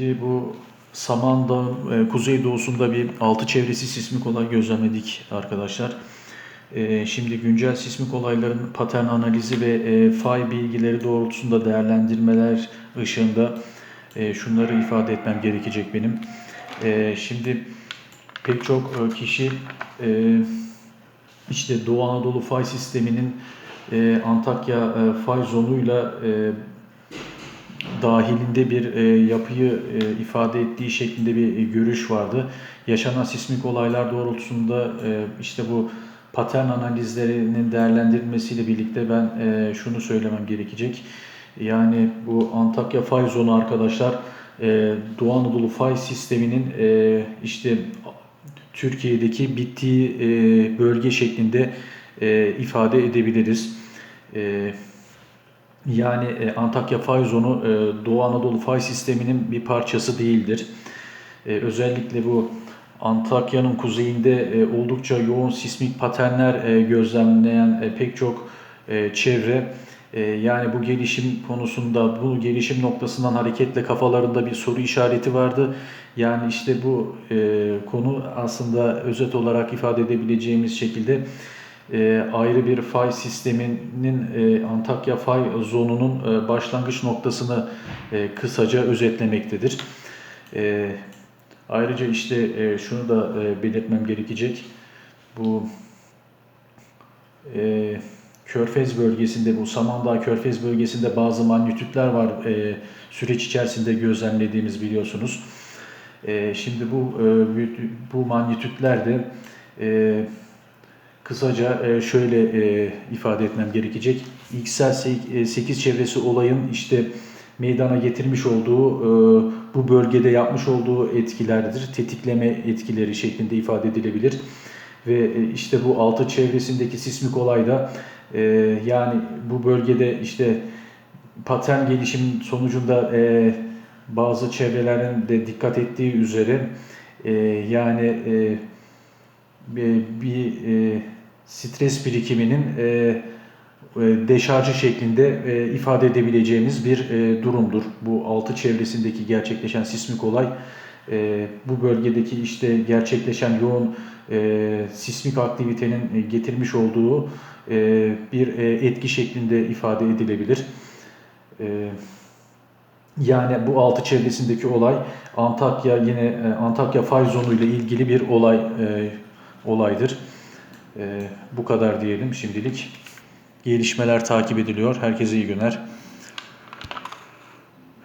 Bu Samandağ'ın e, kuzeydoğusunda bir altı çevresi sismik olay gözlemledik arkadaşlar. E, şimdi güncel sismik olayların patern analizi ve e, fay bilgileri doğrultusunda değerlendirmeler ışığında e, şunları ifade etmem gerekecek benim. E, şimdi pek çok e, kişi e, işte Doğu Anadolu fay sisteminin e, Antakya e, fay zonuyla e, dahilinde bir e, yapıyı e, ifade ettiği şeklinde bir e, görüş vardı. Yaşanan sismik olaylar doğrultusunda e, işte bu patern analizlerinin değerlendirilmesiyle birlikte ben e, şunu söylemem gerekecek. Yani bu Antakya fay zonu arkadaşlar e, Doğu Anadolu fay sisteminin e, işte Türkiye'deki bittiği e, bölge şeklinde e, ifade edebiliriz. E, yani e, Antakya fay zonu e, Doğu Anadolu fay sisteminin bir parçası değildir. E, özellikle bu Antakya'nın kuzeyinde e, oldukça yoğun sismik paternler e, gözlemleyen e, pek çok e, çevre e, yani bu gelişim konusunda bu gelişim noktasından hareketle kafalarında bir soru işareti vardı. Yani işte bu e, konu aslında özet olarak ifade edebileceğimiz şekilde e, ayrı bir fay sisteminin e, Antakya fay zonunun e, başlangıç noktasını e, kısaca özetlemektedir. E, ayrıca işte e, şunu da e, belirtmem gerekecek. Bu e, Körfez bölgesinde, bu Samandağ Körfez bölgesinde bazı manyetütler var e, süreç içerisinde gözlemlediğimiz biliyorsunuz. E, şimdi bu e, bu manyetütler de e, Kısaca e, şöyle e, ifade etmem gerekecek. XL 8 çevresi olayın işte meydana getirmiş olduğu e, bu bölgede yapmış olduğu etkilerdir. Tetikleme etkileri şeklinde ifade edilebilir. Ve işte bu altı çevresindeki sismik olayda yani bu bölgede işte patern gelişim sonucunda bazı çevrelerin de dikkat ettiği üzere yani bir stres birikiminin e, e, deşarjı şeklinde e, ifade edebileceğimiz bir e, durumdur. Bu altı çevresindeki gerçekleşen sismik olay e, bu bölgedeki işte gerçekleşen yoğun e, sismik aktivitenin e, getirmiş olduğu e, bir e, etki şeklinde ifade edilebilir. E, yani bu altı çevresindeki olay Antakya yine e, Antakya fay zonu ile ilgili bir olay e, olaydır. Ee, bu kadar diyelim şimdilik. Gelişmeler takip ediliyor. Herkese iyi günler.